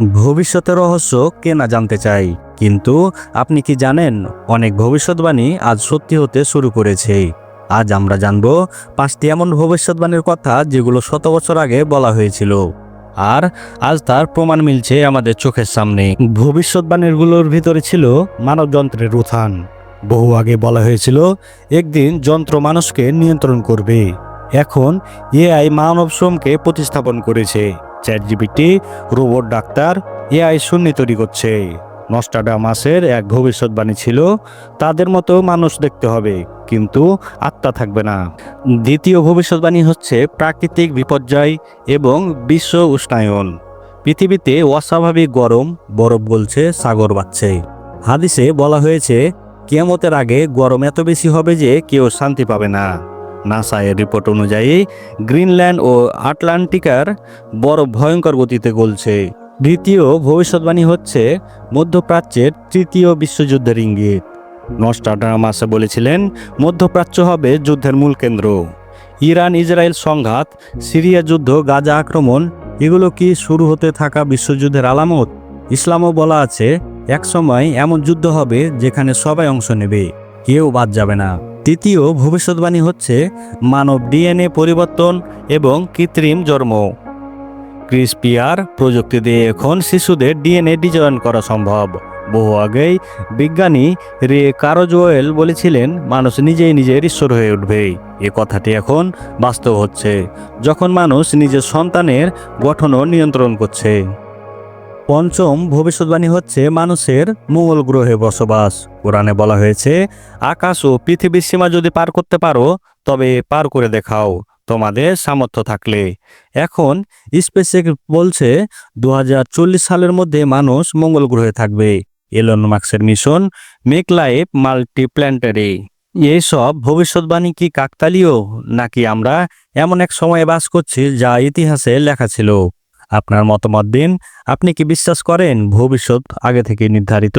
ভবিষ্যতের রহস্য কে না জানতে চাই কিন্তু আপনি কি জানেন, অনেক ভবিষ্যৎবাণী আজ সত্যি হতে শুরু করেছে। আজ আমরা জানব পাঁচটি এমন ভবিষ্যৎবাণীর কথা যেগুলো শত বছর আগে বলা হয়েছিল। আর আজ তার প্রমাণ মিলছে আমাদের চোখের সামনে। ভবিষ্যৎবাণীগুলোর ভিতরে ছিল মানবযন্ত্রের উত্থান। বহু আগে বলা হয়েছিল, একদিন যন্ত্র মানুষকে নিয়ন্ত্রণ করবে। এখন এআই মানব শ্রমকে প্রতিস্থাপন করেছে। Chat GPT robot doctor, AI শূন্য তৈরি করছে। নস্টাডামাসের এক ভবিষ্যৎবাণী ছিল, তাদের মতো মানুষ দেখতে হবে, কিন্তু আত্মা থাকবে না। দ্বিতীয় ভবিষ্যৎবাণী হচ্ছে প্রাকৃতিক বিপর্যয় এবং বিশ্ব উষ্ণায়ন। পৃথিবীতে অস্বাভাবিক গরম, বরফ গলছে, সাগর বাড়ছে। হাদিসে বলা হয়েছে কেমতের আগে গরম এত বেশি হবে যে কেউ শান্তি পাবে না। নাসা এর রিপোর্ট অনুযায়ী গ্রিনল্যান্ড ও আটলান্টিকার বরফ ভয়ঙ্কর গতিতে গলছে। দ্বিতীয় ভবিষ্যৎবাণী হচ্ছে মধ্যপ্রাচ্যের তৃতীয় বিশ্বযুদ্ধের ইঙ্গিত। নস্টাডামাসে বলেছিলেন, মধ্যপ্রাচ্য হবে যুদ্ধের মূল কেন্দ্র। ইরান ইসরায়েল সংঘাত, সিরিয়া যুদ্ধ, গাজা আক্রমণ, এগুলো কি শুরু হতে থাকা বিশ্বযুদ্ধের আলামত? ইসলামও বলা আছে, একসময় এমন যুদ্ধ হবে যেখানে সবাই অংশ নেবে, কেউ বাদ যাবে না। তৃতীয় ভবিষ্যৎবাণী হচ্ছে মানব ডিএনএ পরিবর্তন এবং কৃত্রিম জন্ম। ক্রিসপিয়ার প্রযুক্তি দিয়ে এখন শিশুদের ডিএনএ ডিজাইন করা সম্ভব। বহু আগেই বিজ্ঞানী রে কারোজওয়েল বলেছিলেন, মানুষ নিজেই নিজের ঈশ্বর হয়ে উঠবে। এ কথাটি এখন বাস্তব হচ্ছে, যখন মানুষ নিজের সন্তানের গঠনও নিয়ন্ত্রণ করছে। পঞ্চম ভবিষ্যৎবাণী হচ্ছে মানুষের মঙ্গল গ্রহে বসবাস। কোরআনে বলা হয়েছে, আকাশ ও পৃথিবীর সীমা যদি পার করতে পারো, তবে পার করে দেখাও, তোমাদের সামর্থ্য থাকলে। এখন স্পেসেক বলছে দু হাজার চল্লিশ সালের মধ্যে মানুষ মঙ্গল গ্রহে থাকবে। এলন মার্কসের মিশন, মেক লাইফ মাল্টিপ্ল্যান্টারি। এইসব ভবিষ্যৎবাণী কি কাকতালীয়? নাকি আমরা এমন এক সময়ে বাস করছি যা ইতিহাসে লেখা ছিল? আপনার মতামত দিন। আপনি কি বিশ্বাস করেন? ভবিষ্যৎ আগে থেকে নির্ধারিত।